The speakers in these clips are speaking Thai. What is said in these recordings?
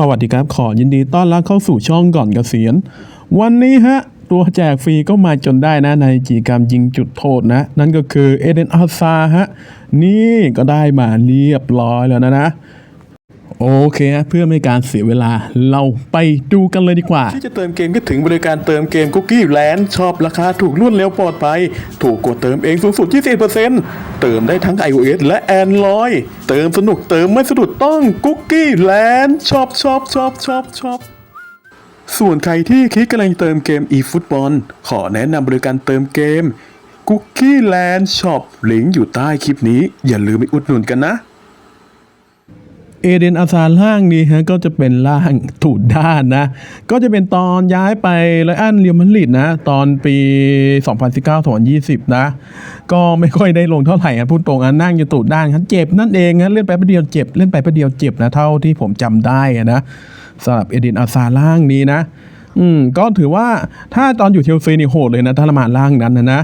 สวัสดีครับ ขอยินดีต้อนรับเข้าสู่ช่องก่อนเกษียณ วันนี้ฮะ ตัวแจกฟรีก็มาจนได้นะในกิจกรรมยิงจุดโทษนะ นั่นก็คือเอเดนอาซาฮะ นี่ก็ได้มาเรียบร้อยแล้วนะนะ โอเคฮะเพื่อไม่ให้การเสียเวลาเราไปดูกันเลยดีกว่า ที่จะเติมเกมก็ถึงบริการเติมเกมคุกกี้แลนด์ชอบราคาถูกรวดเร็วปลอดภัย ถูกกว่าเติมเองสูงสุด 20%เติมได้ทั้ง iOS และ Android เติมสนุกเติมไม่สะดุดต้องคุกกี้แลนด์ชอบชอบชอบชอบชอบส่วนใครที่คิดกำลังเติมเกม eFootball ขอแนะนำบริการเติมเกม Cookie Land Shop ลิงก์อยู่ใต้คลิปนี้ อย่าลืมไปอุดหนุนกันนะ เอเดนอาซาล่างนี้ฮะก็จะเป็นล่างถูดด้านนะ ก็จะเป็นตอนย้ายไปไลอันเรียมาดริดนะ ตอนปี 2019-2020 นะ ก็ไม่ค่อยได้ลงเท่าไหร่นะพูดตรงอะนั่งอยู่ตูดด้านครับเจ็บนั่นเองนะเล่นไปประเดียวเจ็บ เล่นไปประเดียวเจ็บนะ เท่าที่ผมจำได้นะสำหรับเอเดนอาซาล่างนี้นะ อืมก็ถือว่าถ้าตอนอยู่เชลซีนี่โหดเลยนะถ้าละมาดล่างนั้นนะนะ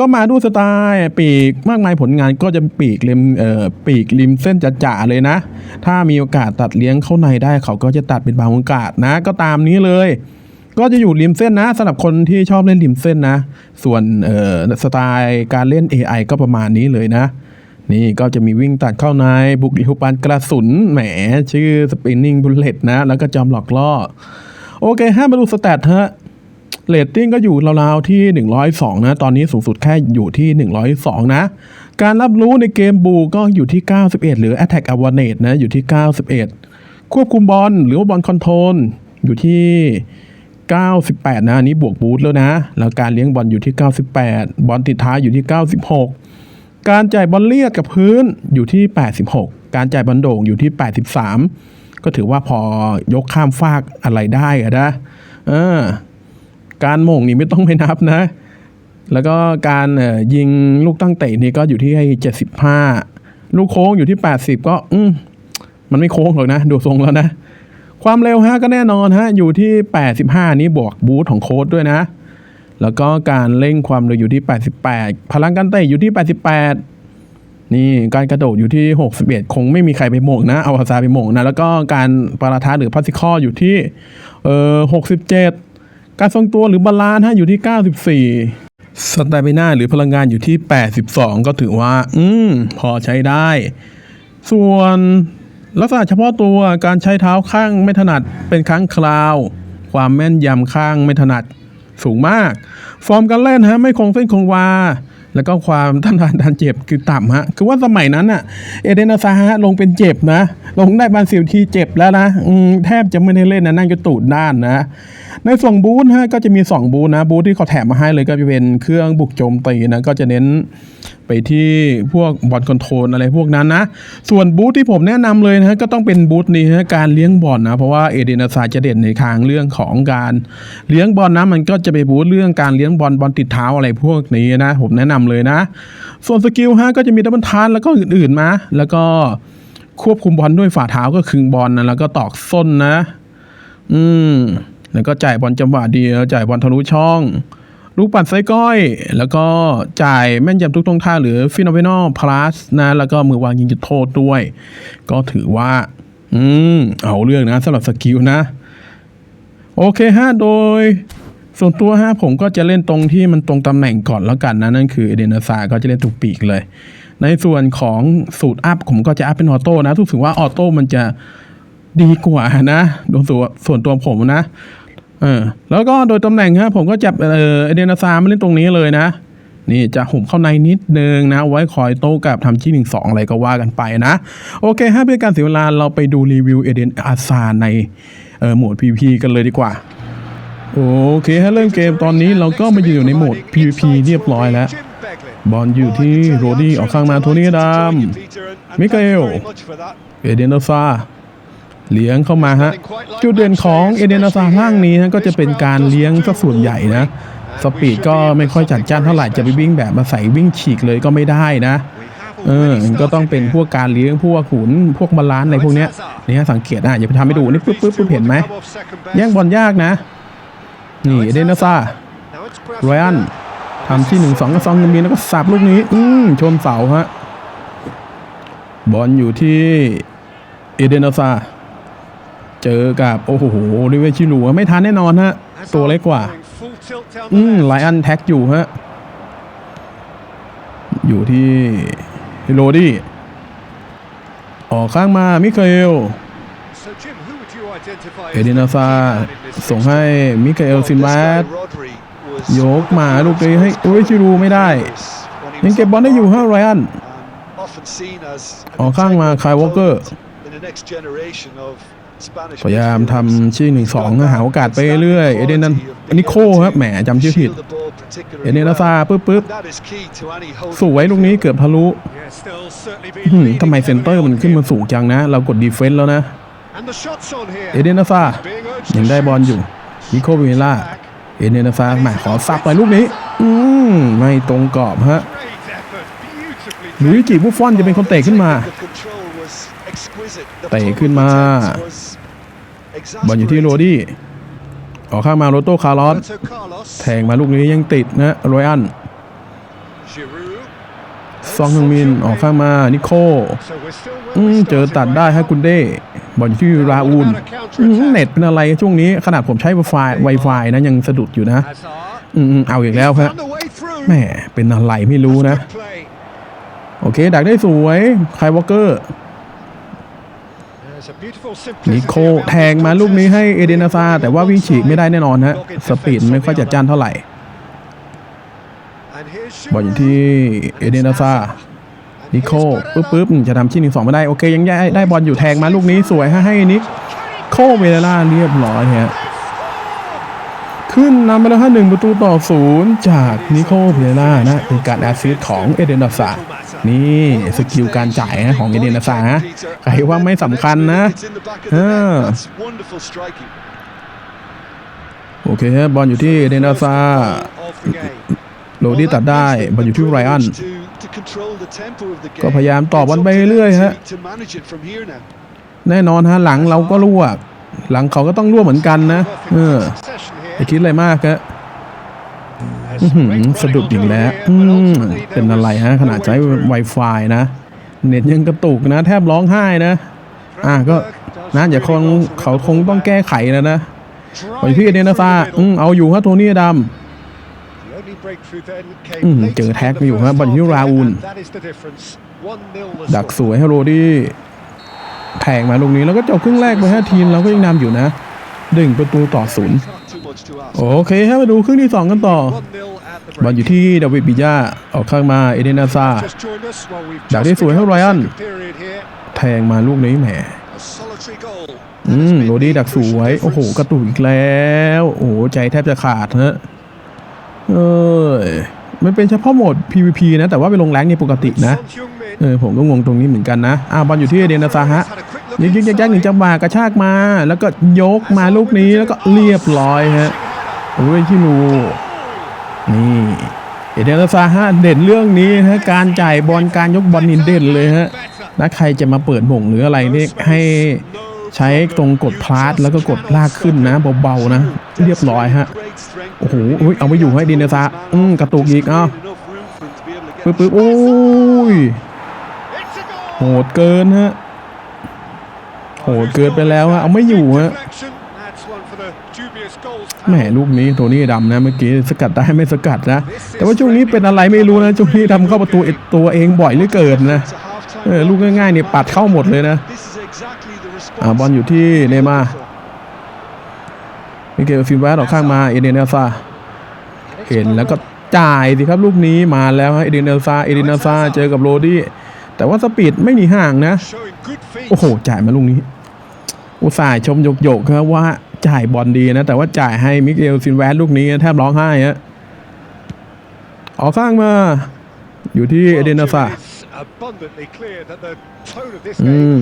ก็มาด้วยสไตล์ปีกมากมายผลงานก็จะปีกริมเอ่อปีกริมเส้นจ่าๆเลยนะ ถ้ามีโอกาสตัดเลี้ยงเข้าในได้เขาก็จะตัดเป็นบางโอกาสนะ ก็ตามนี้เลย ก็จะอยู่ริมเส้นนะสำหรับคนที่ชอบเล่นริมเส้นนะ ส่วนเอ่อสไตล์การเล่น AI ก็ประมาณนี้เลยนะ นี่ก็จะมีวิ่งตัดเข้าในบุกลิฮุปันกระสุนแหมชื่อสปินนิ่งบุลเลตนะ แล้วก็จอมหลอกล่อโอเคห้ามาดูสแตทฮะ เรตติ้งก็อยู่ราวๆที่ 102 นะ ตอนนี้สูงสุดแค่อยู่ที่ 102 นะ การรับรู้ในเกมบูก็อยู่ที่ 91 หรือ Attack Awareness นะ อยู่ที่ 91 ควบคุมบอลหรือว่าบอลคอนโทรลอยู่ที่98 นะอันนี้บวกบูทแล้วนะ แล้วการเลี้ยงบอลอยู่ที่ 98 บอลติดท้ายอยู่ที่ 96 การจ่ายบอลเลียดกับพื้นอยู่ที่ 86 การจ่ายบอลโด่งอยู่ที่ 83 ก็ถือว่าพอยกข้ามฟากอะไรได้อะนะ เออ การโม่งนี่ไม่ต้องไปนับนะ แล้วก็การยิงลูกตั้งเตะนี่ก็อยู่ที่เจ็ดสิบห้าลูกโค้งอยู่ที่แปดสิบก็ อืมันไม่โค้งหรอกนะ ดูทรงแล้วนะ ความเร็วฮะก็แน่นอนฮะอยู่ที่แปดสิบห้านี้บวกบูทของโค้ดด้วยนะ แล้วก็การเร่งความเร็วอยู่ที่แปดสิบแปดพลังการเตะอยู่ที่แปดสิบแปดนี่การกระโดดอยู่ที่ 61 คงไม่มีใครไปโม่งนะเอาอาซาไปโม่งนะ แล้วก็การปาราทาหรือพาสิคออยู่ที่เอ่อ67 การทรงตัวหรือบาลานซ์ฮะอยู่ที่ 94 สตามิน่าหรือพลังงานอยู่ที่ 82 ก็ถือว่า อืม พอใช้ได้ ส่วนลักษณะเฉพาะตัวการใช้เท้าข้างไม่ถนัดเป็นครั้งคราว ความแม่นยำข้างไม่ถนัดสูงมาก ฟอร์มการเล่นฮะไม่คงเส้นคงวา แล้วก็ความต้านทานทานเจ็บคือต่ำฮะ คือว่าสมัยนั้นอะเอเดนาซาฮะลงเป็นเจ็บนะ ลงได้บานสิวทีเจ็บแล้วนะแทบจะไม่ได้เล่นนะนั่งก็ตูดด้านนะ ในส่วนบูธฮะก็จะมี 2 บูธนะ บูธที่เขาแถมมาให้เลยก็จะเป็นเครื่องบุกโจมตีนะ ก็จะเน้น ไปที่พวกบอลคอนโทรลอะไรพวกนั้นนะ ส่วนบูธที่ผมแนะนำเลยนะก็ต้องเป็นบูธนี้ฮะการเลี้ยงบอลนะ เพราะว่าเอเดนาซาจะเด่นในทางเรื่องของการเลี้ยงบอลนะมันก็จะไปบูธเรื่องการเลี้ยงบอลบอลติดเท้าอะไรพวกนี้นะ ผมแนะนำเลยนะ ส่วนสกิลฮะก็จะมีดับเบิลทันแล้วก็อื่นๆมาแล้วก็ควบคุมบอลด้วยฝ่าเท้าก็คึงบอลนะแล้วก็ตอกส้นนะ อืมแล้วก็จ่ายบอลจังหวะเดียวจ่ายบอลทะลุช่อง ลูกปัดไส้ก้อย แล้วก็จ่ายแม่นยำทุกตรงท่าหรือฟิโนเวนอลพลัสนะ แล้วก็มือวางยิงจุดโทษด้วย ก็ถือว่า อืม เอาเรื่องนะสำหรับสกิลนะ โอเคฮะ โดย ส่วนตัวฮะผมก็จะเล่นตรงที่มันตรงตำแหน่งก่อนแล้วกันนะ นั่นคือเอเดนซาก็จะเล่นถูกปีกเลย ในส่วนของสูตรอัพผมก็จะอัพเป็นออโต้นะทุกถึงว่าออโต้มันจะดีกว่านะโดยส่วนตัวผมนะ เออแล้วก็โดยตำแหน่งฮะผมก็จับเออเดนาซามาเล่นตรงนี้เลยนะ นี่จะหุ่มเข้าในนิดนึงนะ ไว้คอยโต้กับทำที่หนึ่งสองอะไรก็ว่ากันไปนะ โอเคฮะเพื่อการเสียเวลาเราไปดูรีวิวเอเดนอาซาในเออโหมด PVP กันเลยดีกว่า โอเคฮะเริ่มเกมตอนนี้เราก็มาอยู่ในโหมด PVP เรียบร้อยแล้วบอลอยู่ที่โรดี้ออกข้างมาโทนี่ดำมิเกลเอเดนอาซา เลี้ยงเข้ามาฮะจุดเด่นของเอเดนอาซาล่างนี้นะก็จะเป็นการเลี้ยงสักส่วนใหญ่นะสปีดก็ไม่ค่อยจัดจ้านเท่าไหร่จะไปวิ่งแบบมาใส่วิ่งฉีกเลยก็ไม่ได้นะเออก็ต้องเป็นพวกการเลี้ยงพวกขุนพวกบาลานซ์อะไรพวกเนี้ยนี่ฮะสังเกตนะอย่าไปทำให้ดูนี่ปึ๊บปึ๊บปึ๊บเห็นไหมแย่งบอลยากนะ นี่เอเดนอาซาไรอันทำที่หนึ่งสองกับสองยังมีแล้วก็สับลูกนี้ อืมชนเสาฮะบอลอยู่ที่เอเดนอาซา เจอกับ โอ้โหริเวชิลูไม่ทันแน่นอนฮะ ตัวเล็กกว่า อืมไลอันแท็กอยู่ฮะ อยู่ที่โรดี้ออกข้างมา มิเคาเอลเอดินาซา ส่งให้มิเคาเอลซินวัตยกมาลูกนี้ให้โอ้ยชิรูไม่ได้ ยังเก็บบอลได้อยู่ฮะไรอันออกข้างมาคายวอลเกอร์ พยายามทำชื่อหนึ่งสองหาโอกาสไปเรื่อยเอเดนนันนิโคครับแหมจำชื่อผิดเอเดนาซาปึ๊บปึ๊บสวยลูกนี้เกือบทะลุทำไมเซนเตอร์มันขึ้นมาสูงจังนะ เรากดดีเฟนส์แล้วนะ เอเดนาซายังได้บอลอยู่นิโคเวล่าเอเดนาซาแหมขอซับไปลูกนี้ อืมไม่ตรงกรอบฮะหลุยจิบุฟฟอนจะเป็นคนเตะขึ้นมาเตะขึ้นมา บอลอยู่ที่โรดี้ออกข้างมาโรโตคาร์ลอสแทงมาลูกนี้ยังติดนะรอยอันซองฮึงมินออกข้างมานิโคอืมเจอตัดได้ให้กุนเด้บอลอยู่ที่ราอูลอืมเน็ตเป็นอะไรช่วงนี้ขนาดผมใช้ Wi-Fi Wi-Fi นะยังสะดุดอยู่นะอืมเอาอีกแล้วครับแหมเป็นอะไรไม่รู้นะ โอเค ดักได้สวยไคลวอลเกอร์ นิโคแทงมาลูกนี้ให้เอเดนาซาแต่ว่าวิ่งฉีกไม่ได้แน่นอนฮะสปีดไม่ค่อยจัดจ้านเท่าไหร่บอลอยู่ที่เอเดนาซานิโคปึ๊บปึ๊บจะทำชิ้นหนึ่งสองไม่ได้ โอเค ยังได้ได้บอลอยู่แทงมาลูกนี้สวยให้ให้นิโคเวล่าเรียบร้อยฮะ ขึ้นนำไปแล้วฮะหนึ่งประตูต่อศูนย์จากนิโคเวล่านะเป็นการแอสซิสของเอเดนาซานี่สกิลการจ่ายนะของเอเดนาซาฮะใครว่าไม่สำคัญนะโอเคฮะบอลอยู่ที่เอเดนาซาโรดี้ตัดได้บอลอยู่ที่ไรอันก็พยายามต่อบอลไปเรื่อยฮะแน่นอนฮะหลังเราก็รั่วหลังเขาก็ต้องรั่วเหมือนกันนะเออ อย่าคิดอะไรมากฮะอื้อหือสะดุดอีกแล้วเป็นอะไรฮะขนาดใช้ Wi-Fi นะ เน็ตยังกระตุกนะ แทบร้องไห้นะ อะก็นะอย่าคงเขาคงต้องแก้ไขแล้วนะบอลอยู่ที่เดนาซาอืมเอาอยู่ฮะโทนี่ดำอืมเจอแท็กมาอยู่ครับบอลยูราอูลดักสวยให้โรดี้แทงมาลูกนี้แล้วก็จบครึ่งแรกไปฮะทีมเราก็ยังนำอยู่นะดึงประตูต่อศูนย์ โอเคฮะมาดูครึ่งที่สองกันต่อบอลอยู่ที่ดาวิดบิยาออกข้างมาเอเดนาซาดักได้สวยให้ไรอันแทงมาลูกนี้แหมอืมโรดี้ดักสวยโอ้โห กระตุกอีกแล้ว โอ้โห ใจแทบจะขาดฮะเอ้ยมันเป็นเฉพาะโหมด PVP นะ แต่ว่าไปลงแรงนี่ปกตินะ เออ ผมก็งงตรงนี้เหมือนกันนะ อ่าบอลอยู่ที่เอเดนาซาฮะ ยิงยิงยักยักหนึ่งจังหวะกระชากมา แล้วก็ยกมาลูกนี้แล้วก็เรียบร้อยฮะโอ้ยชิลูนี่เอเดนาซาฮะเด่นเรื่องนี้ฮะการจ่ายบอลการยกบอลนี่เด่นเลยฮะถ้าใครจะมาเปิดหม่งหรืออะไรนี่ให้ใช้ตรงกดพลาสแล้วก็กดลากขึ้นนะเบาๆนะ เรียบร้อยฮะโอ้โหเอาไม่อยู่ให้ดินเนซาอืมกระตุกอีกเอ้าปึ๊บปึ๊บโอ้ยโหดเกินฮะ โหดเกินไปแล้วฮะเอาไม่อยู่ฮะแหมลูกนี้โทนี่ดำนะเมื่อกี้สกัดได้ไม่สกัดนะ แต่ว่าช่วงนี้เป็นอะไรไม่รู้นะช่วงนี้ดำเข้าประตูตัวเองบ่อยเหลือเกินนะออลูกง่ายๆเนี่ยปัดเข้าหมดเลยนะอ่าบอลอยู่ที่เนมามิเกลซินวาสออกข้างมาเอเดนเอลซาเห็นแล้วก็จ่ายสิครับลูกนี้มาแล้วฮะเอเดนเอลซาเอเดนเอลซาเจอกับโรดี้แต่ว่าสปีดไม่หนีห่างนะ โอ้โห จ่ายมาลูกนี้ อุตส่าห์ชมโยกๆครับว่าจ่ายบอลดีนะ แต่ว่าจ่ายให้มิเกลซินแวสลูกนี้แทบร้องไห้ฮะออกข้างมา อยู่ที่เอเดนเอลซาอืม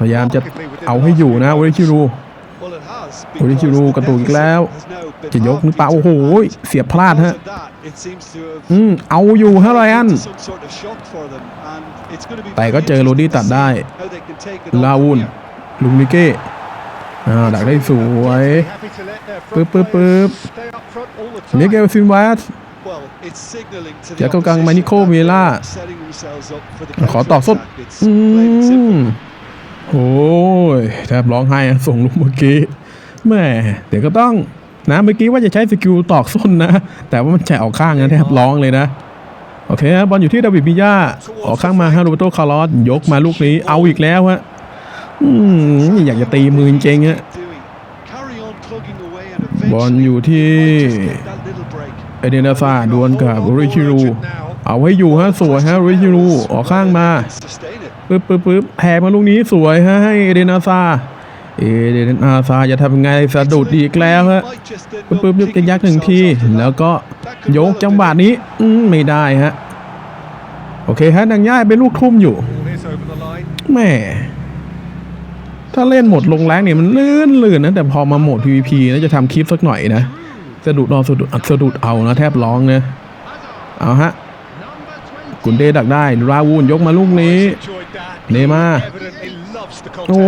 พยายามจะเอาให้อยู่นะโอริชิรู โอริชิรูกระตุกอีกแล้ว จะยกหรือเปล่าโอ้โหเสียบพลาดฮะอืมเอาอยู่ฮะไรอัน แต่ก็เจอโรดี้ตัดได้ ลาวูนลุงมิเก้อ่าดักได้สวยปึ๊บปึ๊บปึ๊บมิเกลซินวาสแจ็คกังมานิโคเวล่าขอต่อสดอืม โอ้ยแทบร้องไห้ส่งลูกเมื่อกี้แม่เดี๋ยวก็ต้องนะเมื่อกี้ว่าจะใช้สกิลตอกส้นนะ แต่ว่ามันแฉะออกข้างนะแทบร้องเลยนะ โอเคบอลอยู่ที่ดาวิดพิยาออกข้างมาฮะโรเบโตคาร์ลอสยกมาลูกนี้เอาอีกแล้วฮะอืมอยากจะตีมือจริงฮะบอลอยู่ที่เอเดนาซาดวลกับริชิรู เอาไว้อยู่ฮะสวยฮะริชิรูออกข้างมาปึ๊บปึ๊บปึ๊บแทงมาลูกนี้สวยฮะให้เอเดนาซาเอเดนาซาจะทำยังไงสะดุดอีกแล้วฮะปึ๊บปึ๊บปึ๊บจะยักหนึ่งที แล้วก็ยกจังหวะนี้อืไม่ได้ฮะ โอเคฮะนางย่ายเป็นลูกทุ่มอยู่แม่ถ้าเล่นหมดลงแรงเนี่ยมันลื่นลื่นนะแต่พอมาโหมด PVP นะจะทำคลิปสักหน่อยนะสะดุดรอสะดุดสะดุดเอานะแทบร้องนะเอาฮะ กุนเดดักได้ ราวูนยกมาลูกนี้ เนม่าโอ้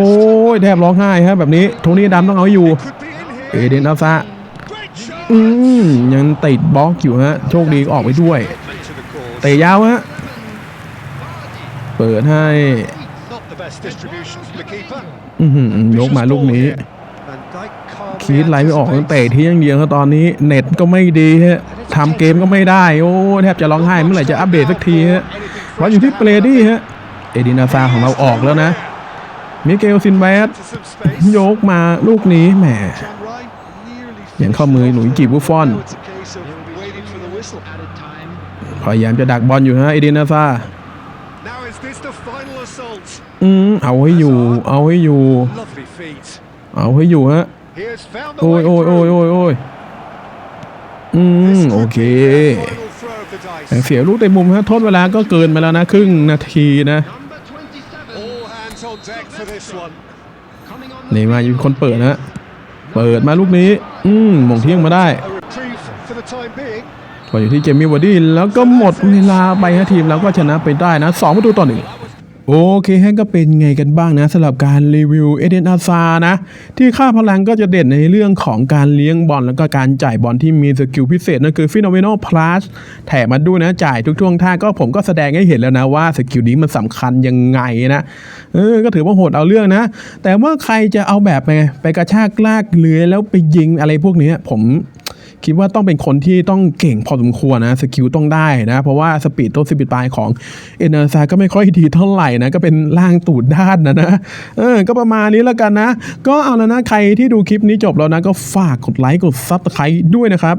ยแทบร้องไห้ครับแบบนี้โทนี่ดำต้องเอาให้อยู่ เอเดนอัลซาอืมยังติดบล็อกอยู่ฮะ โชคดีออกไปด้วย เตะยาวฮะ เปิดให้ยกมาลูกนี้คีดไหลไม่ออกตั้งเตะที่ย่างเดียวครับตอนนี้ เน็ตก็ไม่ดีฮะ ทำเกมก็ไม่ได้ โอ้แทบจะร้องไห้เมื่อไหร่จะอัปเดตสักทีฮะวัดอยู่ที่เปรดี้ฮะ เอดินาซาของเราออกแล้วนะ มิเกลซินแวดยกมาลูกนี้แหมยังเข้ามือหนุ่ยจีบบุฟฟอน พยายามจะดักบอลอยู่ฮะเอดินาซาอืมเอาให้อยู่ เอาให้อยู่ เอาให้อยู่ฮะ โอ้ยโอ้ยโอ้ยโอ้ยโอ้ย อืมโอเคแต่เสียลูกเต็มมุมฮะโทษเวลาก็เกินไปแล้วนะครึ่งนาทีนะนี่มาอยู่คนเปิดนะเปิดมาลูกนี้ อืมมงเที่ยงมาได้บออยู่ที่เจมี่วอร์ดี้แล้วก็หมดเวลาไปฮะทีมแล้วก็ชนะไปได้นะสองประตูต่อหนึ่ง โอเคแฮะก็เป็นไงกันบ้างนะสำหรับการรีวิวเอเดนอาซานะ ที่ค่าพลังก็จะเด่นในเรื่องของการเลี้ยงบอลแล้วก็การจ่ายบอลที่มีสกิลพิเศษนั่นคือฟิโนเมโนพลัสแถมมาด้วยนะจ่ายทุกท่วงท่าก็ผมก็แสดงให้เห็นแล้วนะว่าสกิลนี้มันสำคัญยังไงนะเออก็ถือว่าโหดเอาเรื่องนะ แต่ว่าใครจะเอาแบบไปไปกระชากลากเลื้อยแล้วไปยิงอะไรพวกนี้ผม คิดว่าต้องเป็นคนที่ต้องเก่งพอสมควรนะสกิลต้องได้นะ เพราะว่าสปีดต้นสปีดปลายของเอเนอร์ซาก็ไม่ค่อยดีเท่าไหร่นะ ก็เป็นล่างตูดด้านนะนะเออก็ประมาณนี้แล้วกันนะ ก็เอาแล้วนะ ใครที่ดูคลิปนี้จบแล้วนะ ก็ฝากกดไลค์กดซับสไครต์ด้วยนะครับ